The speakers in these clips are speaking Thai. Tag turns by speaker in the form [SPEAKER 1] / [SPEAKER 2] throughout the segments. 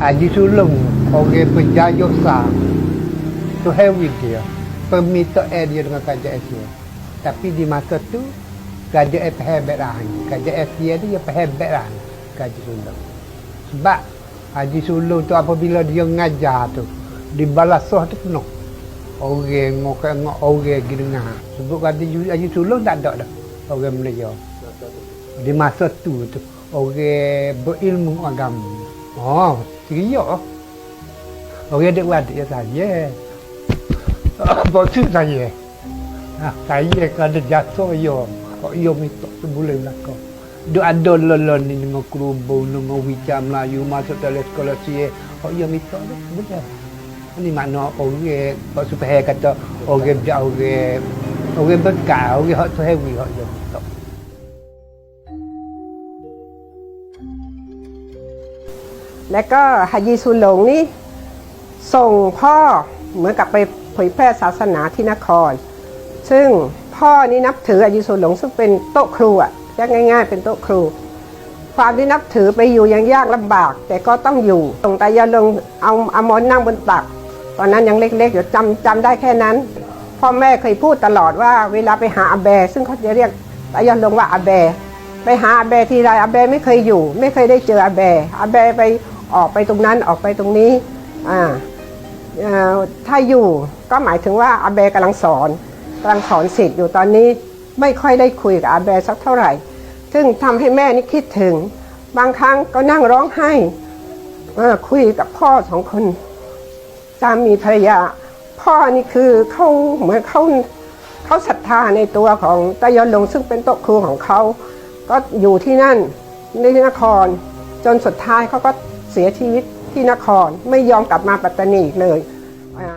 [SPEAKER 1] Haji Sulung orang penjayuk sah tu hewi dia. Peminta air dia dengan kerajaan Asia. Tapi di masa tu kerajaan hebat lah kerajaan Asia dia hebat lah Haji Sulung. Sebab Haji Sulung tu apabila dia ngajar tu di balasah tu penuh. Orang orang orang pergi dengar. Sebut kata Haji Sulung tak ada dah orang Melayu di masa tu tu orang berilmu agama. Oh 길이요. 어게든 완데 사이에. 버스 사이에. 아, 사이에 가는 약속이요. Iyo mitok tu boleh belakang. Duk ada lelon ni dengan kerubung, dengan wicam Melayu masuk dalam sekolah siye. Kok iyo mitok tu, betul. Ini makna orang, Pak Supahe kata orang jauh orang, orang bekal, orang hak tu hewi, hak iyo mitok.
[SPEAKER 2] และก็ฮายีซุนหลงนี่ส่งพ่อเหมือนกับไปเผยแพร่ศาสนาที่นคร ซึ่งพ่อนี่นับถือฮายีซุนหลงซึ่งเป็นโต๊ะครูอะเรียกง่าย ๆ เป็นโต๊ะครู ความที่นับถือไปอยู่ยังยากลำบาก แต่ก็ต้องอยู่ตรงตายาลงเอาอมอนนั่งบนตัก ตอนนั้นยังเล็กๆอยู่จำจำได้แค่นั้น พ่อแม่เคยพูดตลอดว่าเวลาไปหาอาแบ ซึ่งเขาจะเรียกตายาลงว่าอาแบ ไปหาอาแบทีไรอาแบไม่เคยอยู่ ไม่เคยได้เจออาแบอาแบไป ออกไปตรงนั้นออกไปตรงนี้อ่าถ้าอยู่ก็หมายถึงว่าอาแบกำลังสอนกำลังสอนสิทธิ์อยู่ตอนนี้ไม่ค่อยได้คุยกับอาแบสักเท่าไหร่ ซึ่งทำให้แม่นี่คิดถึง บางครั้งก็นั่งร้องไห้คุยกับพ่อสองคนสามีภรรยา พ่อนี่คือเขาเหมือนเขาเขาศรัทธาในตัวของตายอนลงซึ่งเป็นโต๊ะครูของเขา ก็อยู่ที่นั่นในนคร จนสุดท้ายเขาก็ เสียชีวิตที่นครไม่ยอมกลับมาปัตตานีอีกเลยอ่า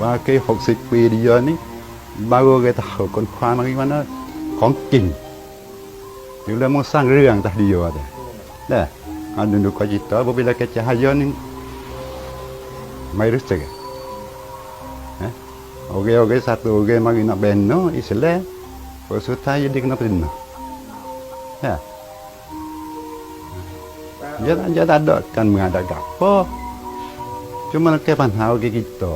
[SPEAKER 3] ว่าแค่หกสิบปีเดียวนี้บางคนก็ตาคนควานมันมันนะของจริงอยู่แล้วมันสร้างเรื่องตาเดียวแต่เนี่ยอันนู้นก็จิตตัวบ่เวลาแกจะหายนี่ไม่รู้สึกนะโอเคโอเค satu oke mari nak beno Islam Kau sudah jadi kena penuh. Ya. Dia tak dia tak ada kan mengadakan apa. Cuma ke panhau ke kita.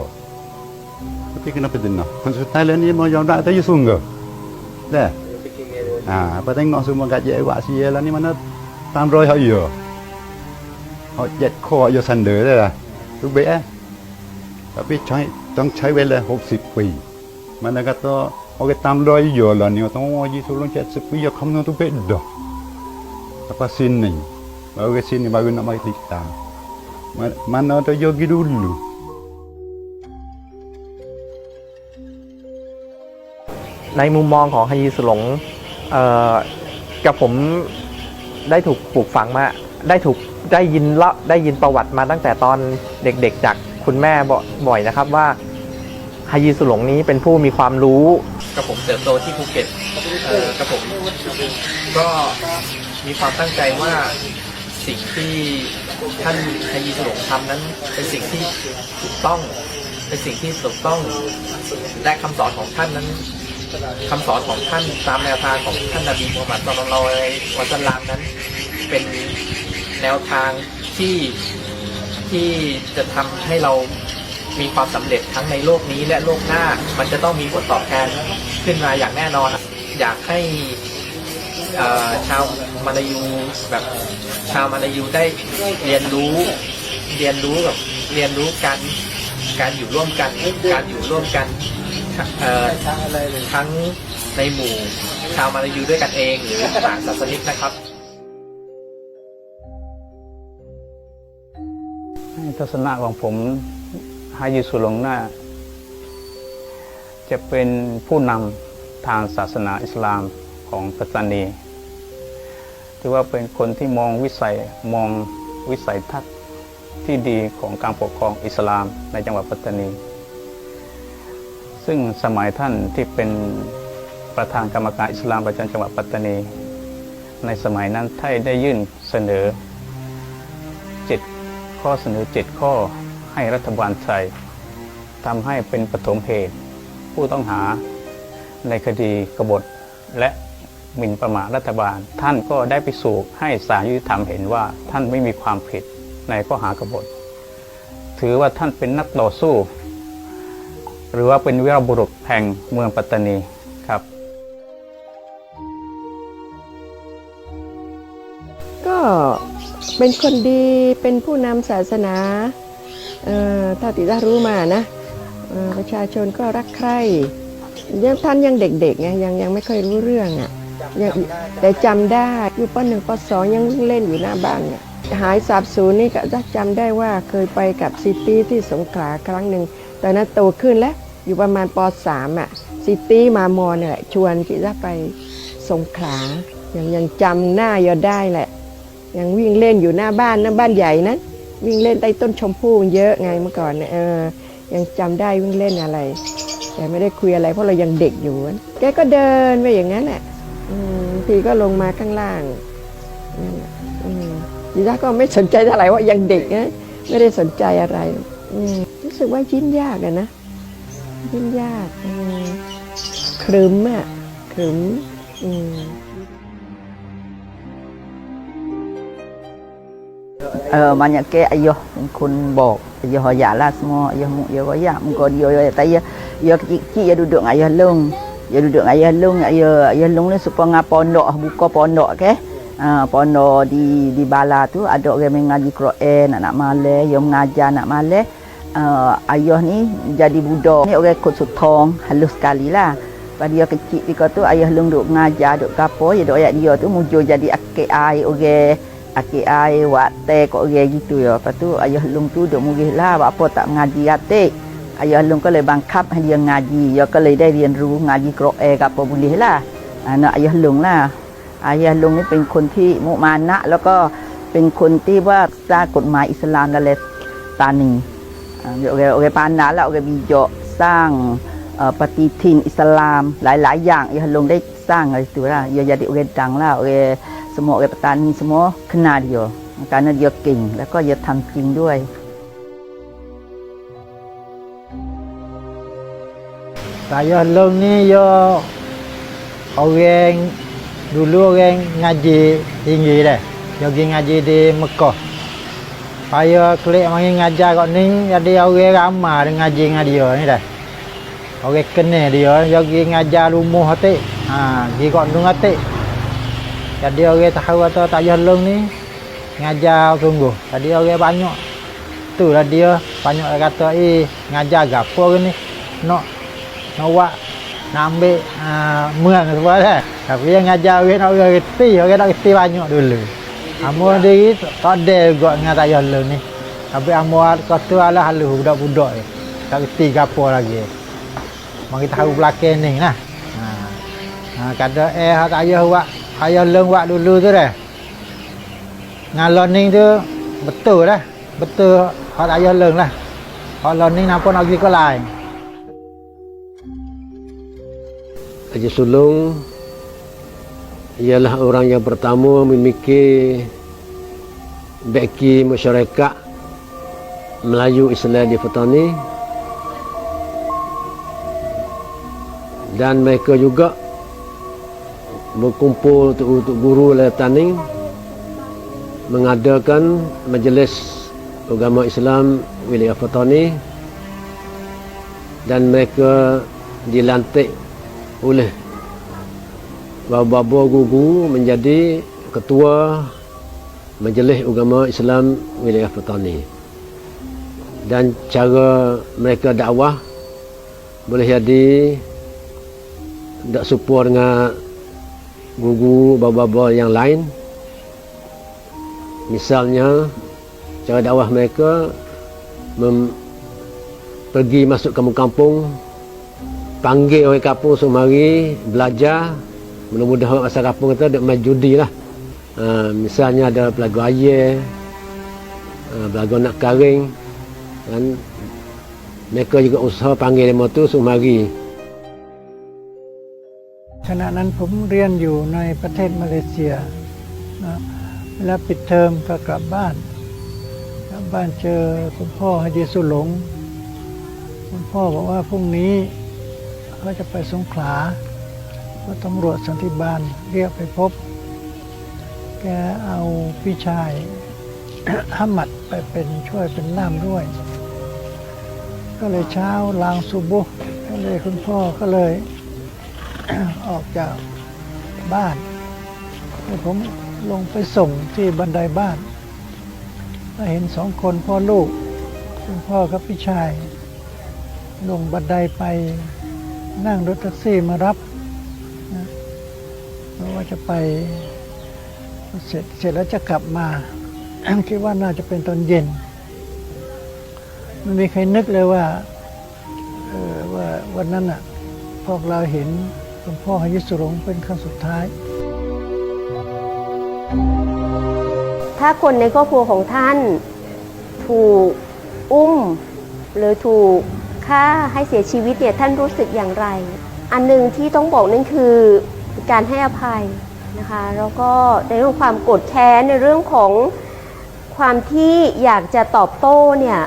[SPEAKER 3] Tapi kenapa dia nak? Konsult Thailand ni mau jawab tak sungguh. Dah. Ha, apa tengok semua gaji awak sia lah ni mana tam roi hak ya. Hak jet kho ya sander dah lah. Tu baik eh. Tapi ใช้ต้องใช้เวลา60 ปี มันก็ต้อง โอเคตามรอยอยู่แล้วนี่ต้องว่ายี่สุลง70ปี ya kamu tu beda. Apa sini? Baru ke sini baru nak mari kita. Mana tu yogi dulu.
[SPEAKER 4] ในมุมมองของฮายีสุหลงเอ่อกับผมได้ถูกปลูกฝังมา ได้ถูกได้ยินเละได้ยินประวัติมาตั้งแต่ตอนเด็กๆจากคุณแม่บ่อยนะครับว่าฮายีสุหลงนี้เป็นผู้มีความรู้ กับผมเติบโตที่ภูเก็ตเอ่อกับผมก็มีความตั้งใจว่าสิ่งที่ท่านฮายีสุลงทำนั้น เป็นสิ่งที่ถูกต้องเป็นสิ่งที่ถูกต้องและคำสอนของท่านนั้นคำสอนของท่านตามแนวทางของท่านนบีมูฮัมมัดสุลลัลลอฮุอะลัยวะสัลลัมนั้น เป็นแนวทางที่ที่จะทำให้เรา มีความสำเร็จทั้งในโลกนี้และโลกหน้า มันจะต้องมีผลตอบแทนขึ้นมาอย่างแน่นอน อยากให้ชาวมาลายูแบบชาวมาลายูได้เรียนรู้เรียนรู้กับเรียนรู้การการอยู่ร่วมกันการอยู่ร่วมกันทั้งในหมู่ชาวมาลายูด้วยกันเองหรือต่างศาสนิกนะครับ
[SPEAKER 5] ทัศนะของผม ฮายิสุหลงหน่าจะเป็นผู้นำทางศาสนาอิสลามของปัตตานีถือว่าเป็นคนที่มองวิสัยมองวิสัยทัศน์ที่ดีของการปกครองอิสลามในจังหวัดปัตตานี ซึ่งสมัยท่านที่เป็นประธานกรรมการอิสลามประจำจังหวัดปัตตานี ในสมัยนั้นท่านได้ยื่นเสนอเจ็ดข้อเสนอ 7 ข้อ ให้รัฐบาลไทยทำให้เป็นปฐมเหตุ ผู้ต้องหาในคดีกบฏและหมิ่นประมาทรัฐบาล ท่านก็ได้ไปสู่ให้ศาลยุติธรรมเห็นว่าท่านไม่มีความผิดในข้อหากบฏ ถือว่าท่านเป็นนักต่อสู้ หรือว่าเป็นวีรบุรุษแห่งเมืองปัตตานีครับ
[SPEAKER 6] ก็เป็นคนดีเป็นผู้นำศาสนา เอ่อเท่าที่ได้รู้มานะประชาชนก็รักใคร่ยังท่านยังเด็กๆไงยังยังไม่ค่อยรู้เรื่องอะยังแต่จำได้อยู่ปหนึ่งปสองยังวิ่งเล่นอยู่หน้าบ้านเนี่ยหายสาบสูญนี่ก็จะจำได้ว่าเคยไปกับซิตี้ที่สงขลาครั้งหนึ่งตอนนั้นโตขึ้นแล้วอยู่ประมาณปสามอะซิตี้มามอเนี่ยชวนจิจะไปสงขลายังยังจำหน้ายอได้แหละ ยังวิ่งเล่นอยู่หน้าบ้านหน้าบ้านใหญ่นั้น วิ่งเล่นใต้ต้นชมพู่เยอะไงเมื่อก่อนเนี่ยเออยังจำได้วิ่งเล่นอะไร แต่ไม่ได้คุยอะไรเพราะเรายังเด็กอยู่ แกก็เดินไปอย่างนั้นแหละอืมบางทีก็ลงมาข้างล่างนั่นแหละอืมดิฉันก็ไม่สนใจเท่าไหร่ว่ายังเด็กนะไม่ได้สนใจอะไรรู้สึกว่ายิ้มยากอะนะยิ้มยากครึมอะครึมอืม
[SPEAKER 7] Uh, banyak ke ayah kun bok. Ayah hoyak lah semua ayah mu ayah hoyak muka dia ayah tak ayah kecil-kecil dia duduk dengan ayah long dia duduk dengan ayah long ayah ayah long ni supaya ngah pondok buka pondok ke. Uh, pondok di di bala tu ada orang mengaji Quran anak malai. Yang mengajar anak malai. Uh, ayah ni jadi budak. Ni orang kut sutong halus sekali lah. Pada dia kecil ketika tu ayah long duk mengajar duk kapo ya duk ayat dia tu mujur jadi akik air orang aki ai wate kok ge gitu ya. Lepas tu ayah lung tu duk murih lah buat apa tak mengaji atik. Ayah lung ก็เลยบังคับให้ dia ngaji. Ya ก็เลยได้เรียนรู้ ngaji Quran กับ apa boleh lah. Anak ayah lung lah. Ayah lung ni เป็นคนที่มุมานะ แล้วก็เป็นคนที่ว่าสร้างกฎหมายอิสลาม dalam tani. Ah, Orang orang pandai lah orang bijak สร้างปฏิทินอิสลามหลาย ๆ อย่าง ayah lung ได้สร้างอะไร itu lah. Dia jadi orang dang lah. Orang semua orang petani semua kenal dia kerana dia king แล้วก็dia ทำจริงด้วย
[SPEAKER 8] Saya long ni yo orang dulu orang ngaji tinggi dah. Yo pergi ngaji di Mekah. Saya klik mari ngajar kat ni jadi orang ramai dia ngaji dengan dia ni dah. Orang kenal dia, yo pergi ngajar rumah atik. Ha, pergi kat dung atik. Jadi orang tahu atau tak payah long ni ngajar sungguh. Jadi orang banyak. Tu lah dia banyak orang kata eh ngajar gapo ke ni. Nak nak buat nak ambil uh, murang semua kan. Tapi yang ngajar orang nak orang reti, orang nak reti banyak dulu. Amo diri tak ada juga dengan tak payah long ni. Tapi amo kata ala halu budak-budak ni. Tak reti gapo lagi. Mari tahu belakang ni lah. Ha. Ha, kata eh tak payah buat ayah long buat dulu tu dah. Ngalon ni tu betul dah. Betul hak tak payah long lah. Hak ni nampak nak pergi ke lain.
[SPEAKER 9] Haji Sulung ialah orang yang pertama memikir beki masyarakat Melayu Islam di Fatani dan mereka juga berkumpul untuk, guru Letaning mengadakan majlis agama Islam wilayah Fatani dan mereka dilantik oleh bapa-bapa guru menjadi ketua Majlis Agama Islam Wilayah Petani. Dan cara mereka dakwah boleh jadi tak serupa dengan guru bapa-bapa yang lain. Misalnya cara dakwah mereka mem- pergi masuk kampung-kampung panggil orang kampung suruh mari belajar. Mudah-mudahan orang asal kampung kita ada main judi lah. Ha, misalnya ada pelagu air ha, pelagu nak karing. Dan mereka juga usaha panggil mereka tu suruh mari
[SPEAKER 8] ขณะนั้นผมเรียนอยู่ในประเทศมาเลเซียนะเวลาปิดเทอมก็กลับบ้านกลับบ้านเจอคุณพ่อฮาจีสุหลง คุณพ่อบอกว่าพรุ่งนี้เขาจะไปสงขลา
[SPEAKER 10] ก็ตำรวจสันติบาลเรียกไปพบ แกเอาพี่ชายฮัมมัดไปเป็นช่วยเป็นล่ามด้วย ก็เลยเช้าลางซุบุก็เลยคุณพ่อก็เลย ออกจากบ้านให้ผมลงไปส่งที่บันไดบ้านก็เห็นสองคนพ่อลูกคุณพ่อกับพี่ชาย ลงบันไดไปนั่งรถแท็กซี่มารับนะเพราะว่าจะไปเสร็จเสร็จแล้วจะกลับมาคิดว่าน่าจะเป็นตอนเย็น ไม่มีใครนึกเลยว่าออว่าวันนั้นอะพวกเราเห็น คุณพ่อฮายิสุรงเป็นครั้งสุดท้าย
[SPEAKER 11] ถ้าคนในครอบครัวของท่าน ถูกอุ้ม หรือถูกฆ่าให้เสียชีวิตเนี่ยท่านรู้สึกอย่างไร อันหนึ่งที่ต้องบอกนั่นคือการให้อภัยนะคะแล้วก็ในเรื่องความโกรธแค้นในเรื่องของความที่อยากจะตอบโต้เนี่ย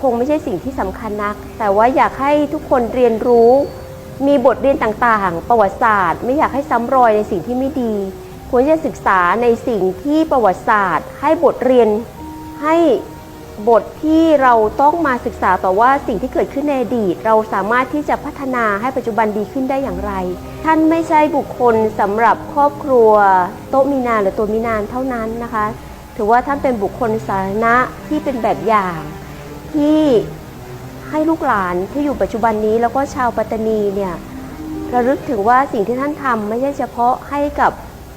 [SPEAKER 11] คงไม่ใช่สิ่งที่สำคัญนัก แต่ว่าอยากให้ทุกคนเรียนรู้ มีบทเรียนต่างๆ ประวัติศาสตร์ ไม่อยากให้ซ้ำรอยในสิ่งที่ไม่ดี ควรจะศึกษาในสิ่งที่ประวัติศาสตร์ ให้บทเรียนให้บทที่เราต้องมาศึกษาต่อว่าสิ่งที่เกิดขึ้นในอดีต เราสามารถที่จะพัฒนาให้ปัจจุบันดีขึ้นได้อย่างไร ท่านไม่ใช่บุคคลสำหรับครอบครัว โต๊ะมีนานหรือตัวมีนานเท่านั้นนะคะ ถือว่าท่านเป็นบุคคลสาธารณะที่เป็นแบบอย่างที่ ให้ลูกหลานที่อยู่ปัจจุบันนี้แล้วก็ชาวปัตตานีเนี่ยระลึกถึงว่าสิ่งที่ท่านทำไม่ใช่เฉพาะให้กับ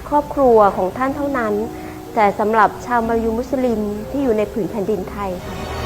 [SPEAKER 11] ครอบครัวของท่านเท่านั้น แต่สำหรับชาวมายูมุสลิมที่อยู่ในผืนแผ่นดินไทยค่ะ